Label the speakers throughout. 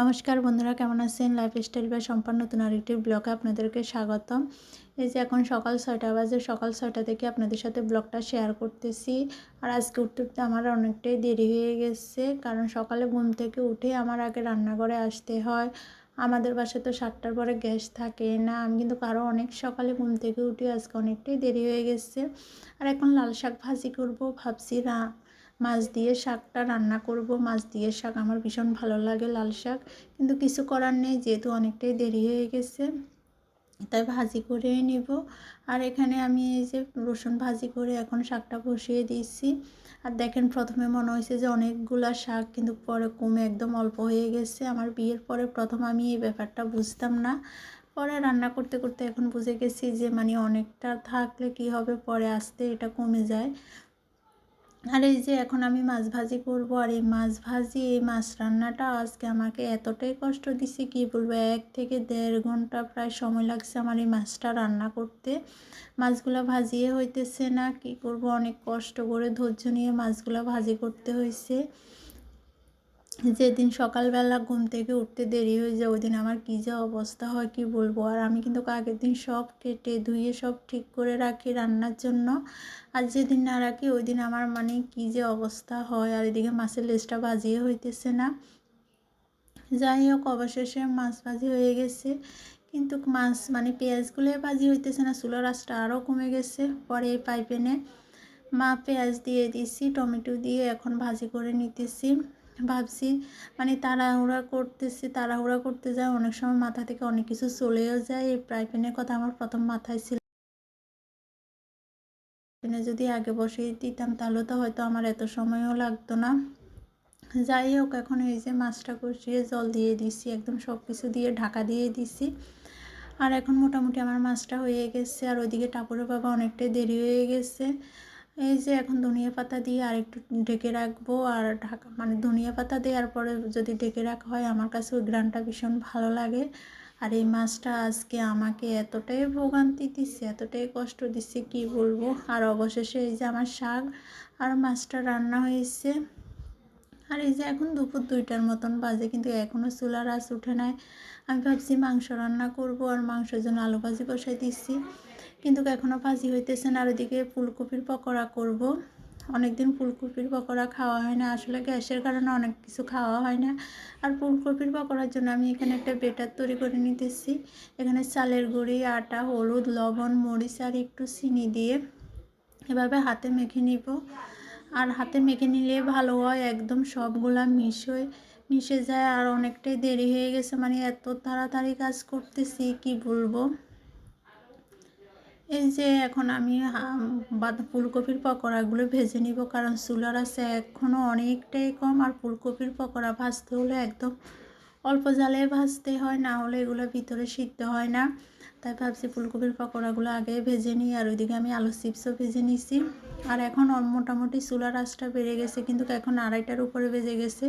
Speaker 1: নমস্কার বন্ধুরা, কেমন আছেন? লাইফস্টাইল বা সম্পন্ন নতুন আরেকটি ব্লগে আপনাদেরকে স্বাগতম। এই যে এখন সকাল ছয়টা বাজে, সকাল ছয়টা থেকে আপনাদের সাথে ব্লগটা শেয়ার করতেছি। আর আজকে উঠতে উঠতে আমার অনেকটাই দেরি হয়ে গেছে, কারণ সকালে ঘুম থেকে উঠে আমার আগে রান্নাঘরে আসতে হয়। আমাদের বাসায় তো সাতটার পরে গ্যাস থাকে না। আমি কিন্তু কারও অনেক সকালে ঘুম থেকে উঠি আজকে অনেকটাই দেরি হয়ে গেছে। আর এখন লাল শাক ভাজি করব, ভাবছি রা মাছ দিয়ে শাকটা রান্না করব। মাছ দিয়ে শাক আমার ভীষণ ভালো লাগে লাল শাক। কিন্তু কিছু করার নেই, যেহেতু অনেকটাই দেরি হয়ে গেছে। তাই ভাজি করে নিব। আর এখানে আমি এই যে রসুন ভাজি করে এখন শাকটা বসিয়ে দিয়েছি। আর দেখেন প্রথমে মনে হয়েছে যে অনেকগুলা শাক, কিন্তু পরে কমে একদম অল্প হয়ে গেছে। আমার বিয়ের পরে প্রথম আমি এই ব্যাপারটা বুঝতাম না। পরে রান্না করতে করতে এখন বুঝে গেছি যে মানে অনেকটা থাকলে কি হবে, পরে আসতে এটা কমে যায়। আর এই যে এখন আমি মাছ ভাজি করব, আর এই মাছ ভাজি, এই মাছ রান্নাটা আজকে আমাকে এতটাই কষ্ট দিছে কি বলব, এক থেকে দেড় ঘণ্টা প্রায় সময় লাগছে আমার এই মাছটা রান্না করতে। মাছগুলো ভাজিয়ে হইতেছে না, কি করব, অনেক কষ্ট করে ধৈর্য নিয়ে মাছগুলো ভাজি করতে হয়েছে যেদিন সকালবেলা ঘুম থেকে উঠতে দেরি হয়ে যায় ওই দিন আমার কী যে অবস্থা হয় কি বলব? আর আমি কিন্তু আগের দিন সব কেটে ধুয়ে সব ঠিক করে রাখি রান্নার জন্য। আর যেদিন না রাখি ওই দিন আমার মানে কী যে অবস্থা হয়? আর এদিকে মাছের লেজটা বাজিয়ে হইতেছে না। যাই হোক, অবশেষে মাছ ভাজি হয়ে গেছে। কিন্তু মাছ মানে পেঁয়াজগুলো ভাজি হইতেছে না, চুলার আঁচটা আরও কমে গেছে পরে এই পাইপেনে। মা পেঁয়াজ দিয়ে দিছি টমেটো দিয়ে এখন ভাজি করে নিতেছি। ভাবছি। মানে তাড়াহুড়া করতেছি, তাড়াহুড়া করতে যায় অনেক সময় মাথা থেকে অনেক কিছু চলেও যায়। এই ফ্রাই কথা আমার প্রথম মাথায় ছিল। যদি আগে বসিয়ে দিতাম, তাহলে তো হয়তো আমার এত সময়ও লাগতো না। যাই হোক, এখন এই যে মাছটা কষিয়ে জল দিয়ে দিছি, একদম সব কিছু দিয়ে ঢাকা দিয়ে দিছি। আর এখন মোটামুটি আমার মাছটা হয়ে গেছে। আর ওইদিকে টাপুরের বাবা অনেকটাই দেরি হয়ে গেছে। এই যে এখন ধনিয়া পাতা দিয়ে আর একটু ঢেকে রাখব আর ঢাকা মানে ধনিয়া পাতা দেওয়ার পরে যদি ঢেকে রাখা হয় আমার কাছে ওই গ্রানটা ভীষণ ভালো লাগে। আর এই মাছটা আজকে আমাকে এতটাই ভোগান্তি দিচ্ছে, এতটাই কষ্ট দিচ্ছে, কি বলব? আর অবশেষে এই যে আমার শাক আর মাছটা রান্না হয়েছে। আর এই যে এখন দুপুর দুইটার মতন বাজে, কিন্তু এখনও চুলার আঁচ উঠে নাই। আমি ভাবছি মাংস রান্না করব আর মাংসের জন্য আলু ভাজি বসাই দিচ্ছি। কিন্তু এখনও ভাজি হইতেছে না। আর ওইদিকে ফুলকপির পকোড়া করব। অনেক দিন ফুলকপির পকোড়া খাওয়া হয় না। আসলে গ্যাসের কারণে অনেক কিছু খাওয়া হয় না। আর ফুলকপির পকোড়ার জন্য আমি এখানে একটা বেটার তৈরি করে নিতেছি। এখানে চালের গুঁড়ি, আটা, হলুদ, লবণ, মরিচ আর একটু চিনি দিয়ে এভাবে হাতে মেখে নিব। আর হাতে মেখে নিলে ভালো হয়। একদম সবগুলা মিশ, মিশে যায়। আর অনেকটাই দেরি হয়ে গেছে। মানে এত তাড়াতাড়ি কাজ করতেছি, কি বলব? এই যে এখন আমি বাঁধা ফুলকপির পকোড়াগুলো ভেজে নিব, কারণ চুলার আছে এখনও অনেকটাই কম, আর ফুলকপির পকোড়া ভাজতে হলে একদম অল্প জালে ভাজতে হয়, না হলে এগুলো ভিতরে সিদ্ধ হয় না। তাই ভাবছি ফুলকপির পকোড়াগুলো আগে ভেজে নিই, আর ওইদিকে আমি আলু চিপসও ভেজে নিছি। আর এখন মোটামুটি চুলার আঁচটা বেড়ে গেছে, কিন্তু এখন আড়াইটার উপরে বেজে গেছে।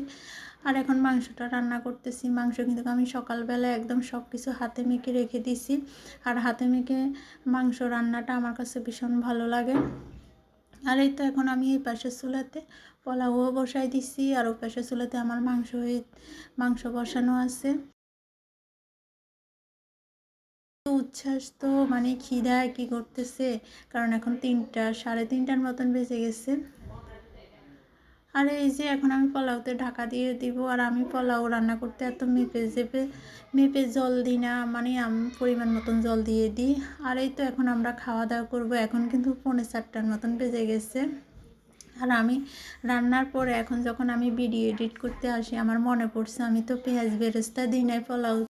Speaker 1: আর এখন মাংসটা রান্না করতেছি। মাংস কিন্তু আমি সকালবেলা একদম সব কিছু হাতে মেখে রেখে দিছি। আর হাতে মেখে মাংস রান্নাটা আমার কাছে ভীষণ ভালো লাগে। আর এই তো এখন আমি এই পাশের চুলাতে পোলাও বসাই দিছি আর ওই পাশের চুলাতে আমার মাংস হয়ে, মাংস বসানো আছে। উচ্ছ্বাস তো মানে খিদায় কি করতেছে? কারণ এখন তিনটা, সাড়ে তিনটার মতন বেজে গেছে। আর এই যে এখন আমি পোলাওতে ঢাকা দিয়ে দিব, আর আমি পোলাও রান্না করতে এত মেপে চেপে, মেপে জল দিই না মানে আমি পরিমাণ মতন জল দিয়ে দিই। আর এই তো এখন আমরা খাওয়া দাওয়া করব, এখন কিন্তু পৌনে চারটার মতন বেজে গেছে। আর আমি রান্নার পরে এখন যখন আমি ভিডিও এডিট করতে আসি, আমার মনে পড়ছে আমি তো পেঁয়াজ বেরেস্তা দিই নাই পোলাও